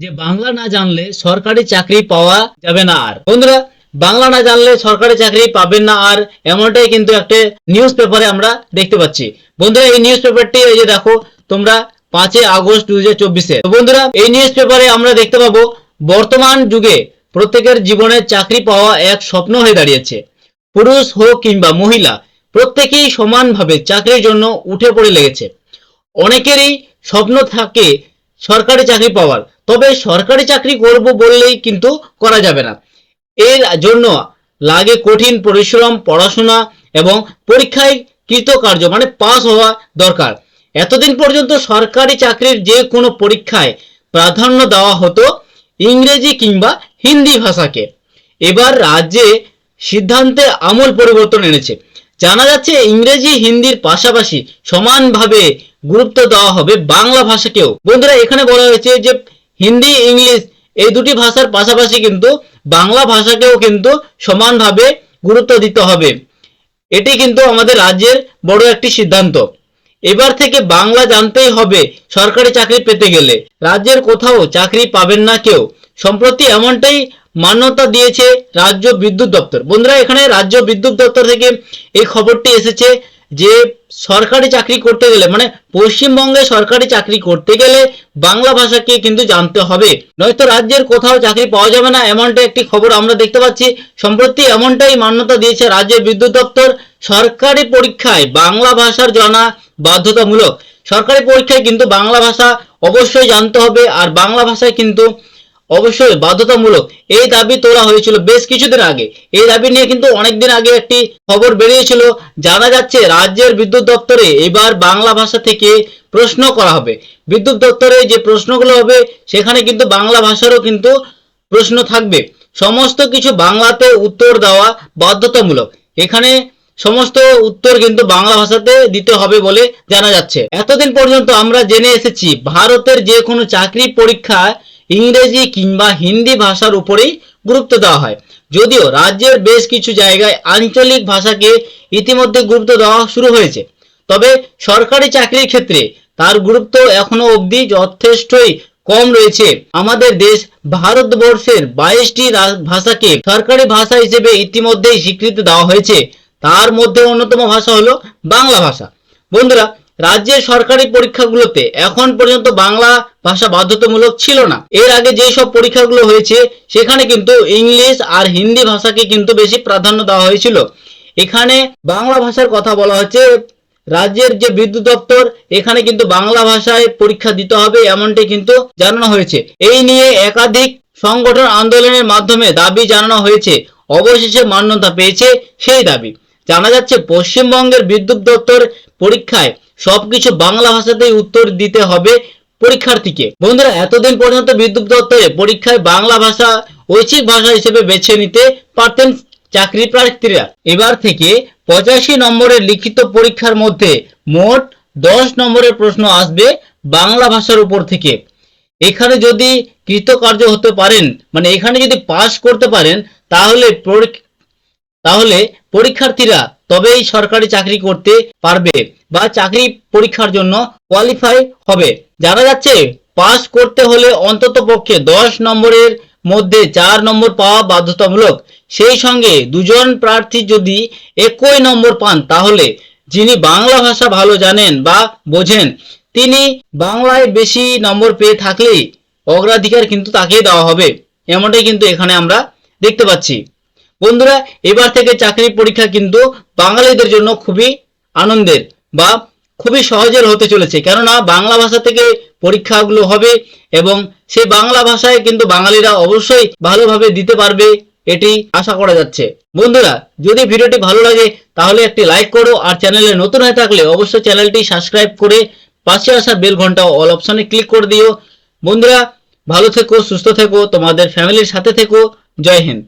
যে বাংলা না জানলে সরকারি চাকরি পাওয়া যাবে না আর। বন্ধুরা, বাংলা না জানলে সরকারি চাকরি পাবেন না আর, এমনটাই কিন্তু একটা নিউজ পেপারে আমরা দেখতে পাচ্ছি। বন্ধুরা, এই নিউজ পেপারটি এই যে দেখো, তোমরা পাঁচই আগস্ট দু হাজার চব্বিশে বন্ধুরা, এই নিউজ পেপারে আমরা দেখতে পাবো, বর্তমান যুগে প্রত্যেকের জীবনে চাকরি পাওয়া এক স্বপ্ন হয়ে দাঁড়িয়েছে। পুরুষ হোক কিংবা মহিলা, প্রত্যেকেই সমানভাবে চাকরির জন্য উঠে পড়ে লেগেছে। অনেকেরই স্বপ্ন থাকে সরকারি চাকরি পাওয়ার। তবে সরকারি চাকরি করব বললেই কিন্তু করা যাবে না। এর জন্য লাগে কঠিন পরিশ্রম, পড়াশোনা এবং পরীক্ষায় কৃতকার্য মানে পাস হওয়া দরকার। এতদিন পর্যন্ত সরকারি চাকরির যে কোনো পরীক্ষায় প্রাধান্য দেওয়া হতো ইংরেজি কিংবা হিন্দি ভাষাকে। এবার রাজ্যে সিদ্ধান্তে আমূল পরিবর্তন এনেছে। জানা যাচ্ছে ইংরেজি হিন্দির পাশাপাশি সমানভাবে গুরুত্ব দেওয়া হবে বাংলা ভাষাকেও। বন্ধুরা, এখানে বলা হয়েছে যে হিন্দি, ইংলিশ এই দুটি ভাষার পাশাপাশি কিন্তু বাংলা ভাষাকেও কিন্তু সমানভাবে গুরুত্ব দিতে হবে। এটি কিন্তু আমাদের রাজ্যের বড় একটি সিদ্ধান্ত। এবার থেকে বাংলা জানতেই হবে সরকারি চাকরি পেতে গেলে। রাজ্যের কোথাও চাকরি পাবেন না কেউ। সম্প্রতি এমনটাই মান্যতা দিয়েছে রাজ্য বিদ্যুৎ দপ্তর। বন্ধুরা, এখানে রাজ্য বিদ্যুৎ দপ্তর থেকে এই খবরটি এসেছে যে সরকারি চাকরি করতে গেলে মানে পশ্চিমবঙ্গে সরকারি চাকরি করতে গেলে বাংলা ভাষাকে কিন্তু জানতে হবে। নয়তো রাজ্যের কোথাও চাকরি পাওয়া যাবে না, এমনটা একটি খবর আমরা দেখতে পাচ্ছি। সম্প্রতি এমনটাই মান্যতা দিয়েছে রাজ্যের বিদ্যুৎ দপ্তর। সরকারি পরীক্ষায় বাংলা ভাষার জানা বাধ্যতামূলক। সরকারি পরীক্ষায় কিন্তু বাংলা ভাষা অবশ্যই জানতে হবে, আর বাংলা ভাষায় কিন্তু অবশ্যই বাধ্যতামূলক। এই দাবি তোলা হয়েছিল বেশ কিছুদিন আগে। এই দাবি নিয়ে কিন্তু অনেকদিন আগে একটি খবর বেরিয়েছিল। জানা যাচ্ছে রাজ্যের বিদ্যুৎ দপ্তরে এবার বাংলা ভাষা থেকে প্রশ্ন করা হবে। বিদ্যুৎ দপ্তরে যে প্রশ্নগুলো হবে, সেখানে কিন্তু বাংলা ভাষারও কিন্তু প্রশ্ন থাকবে। সমস্ত কিছু বাংলাতে উত্তর দেওয়া বাধ্যতামূলক। এখানে সমস্ত উত্তর কিন্তু বাংলা ভাষাতে দিতে হবে বলে জানা যাচ্ছে। এতদিন পর্যন্ত আমরা জেনে এসেছি, ভারতের যে কোনো চাকরি পরীক্ষায় ইংরেজি কিংবা হিন্দি ভাষার উপরেই গুরুত্ব দেওয়া হয়। যদিও রাজ্যের বেশ কিছু জায়গায় আঞ্চলিক ভাষাকে ইতিমধ্যে গুরুত্ব দেওয়া শুরু হয়েছে। তবে সরকারি চাকরির ক্ষেত্রে তার গুরুত্ব এখনও অবধি যথেষ্টই কম রয়েছে। আমাদের দেশ ভারতবর্ষের বাইশটি ভাষাকে সরকারি ভাষা হিসেবে ইতিমধ্যেই স্বীকৃতি দেওয়া হয়েছে। তার মধ্যে অন্যতম ভাষা হলো বাংলা ভাষা। বন্ধুরা রাজ্যের সরকারি পরীক্ষাগুলোতে এখন পর্যন্ত বাংলা ভাষা বাধ্যতামূলক ছিল না। এর আগে যেই সব পরীক্ষাগুলো হয়েছে, সেখানে কিন্তু ইংলিশ আর হিন্দি ভাষাকে কিন্তু বেশি প্রাধান্য দেওয়া হয়েছিল। এখানে বাংলা ভাষার কথা বলা হচ্ছে, রাজ্যের যে বিদ্যুৎ দপ্তর, এখানে কিন্তু বাংলা ভাষায় পরীক্ষা দিতে হবে এমনটি কিন্তু জানানো হয়েছে। এই নিয়ে একাধিক সংগঠন আন্দোলনের মাধ্যমে দাবি জানানো হয়েছে। অবশেষে মান্যতা পেয়েছে সেই দাবি। জানা যাচ্ছে, পশ্চিমবঙ্গের বিদ্যুৎ দপ্তর পরীক্ষায় সবকিছু বাংলা ভাষাতেই উত্তর দিতে হবে পরীক্ষার্থীকে। বন্ধুরা, এতদিন পর্যন্ত বিদ্যুৎ দপ্তরে পরীক্ষায় বাংলা ভাষা ঐচ্ছিক ভাষা হিসেবে বেছে নিতে পারতেন চাকরি প্রার্থীরা। এবার থেকে পঁচাশি নম্বরের লিখিত পরীক্ষার মধ্যে মোট দশ নম্বরের প্রশ্ন আসবে বাংলা ভাষার উপর থেকে। এখানে যদি কৃতকার্য হতে পারেন মানে এখানে যদি পাস করতে পারেন, তাহলে তাহলে পরীক্ষার্থীরা তবেই সরকারি চাকরি করতে পারবে। বা চাকরি পরীক্ষার জন্য কোয়ালিফাই হবে। জানা যাচ্ছে পাস করতে হলে অন্তত পক্ষে দশ নম্বরের মধ্যে চার নম্বর পাওয়া বাধ্যতামূলক। সেই সঙ্গে দুজন প্রার্থী যদি একই নম্বর পান, তাহলে যিনি বাংলা ভাষা ভালো জানেন বা বোঝেন, তিনি বাংলায় বেশি নম্বর পেয়ে থাকলেই অগ্রাধিকার কিন্তু তাকেই দেওয়া হবে। এমনটাই কিন্তু এখানে আমরা দেখতে পাচ্ছি। বন্ধুরা, এবার থেকে চাকরি পরীক্ষা কিন্তু বাঙালিদের জন্য খুবই আনন্দের। বা খুবই সহজের হতে চলেছে। কেননা বাংলা ভাষা থেকে পরীক্ষাগুলো হবে এবং সেই বাংলা ভাষায় কিন্তু বাঙালিরা অবশ্যই ভালোভাবে দিতে পারবে এটি আশা করা যাচ্ছে। বন্ধুরা, যদি ভিডিওটি ভালো লাগে, তাহলে একটি লাইক করো আর চ্যানেলে নতুন হয়ে থাকলে অবশ্যই চ্যানেলটি সাবস্ক্রাইব করে পাশে আসা বেল ঘণ্টা অল অপশনে ক্লিক করে দিও। বন্ধুরা, ভালো থেকো, সুস্থ থেকো, তোমাদের ফ্যামিলির সাথে থেকো। জয় হিন্দ।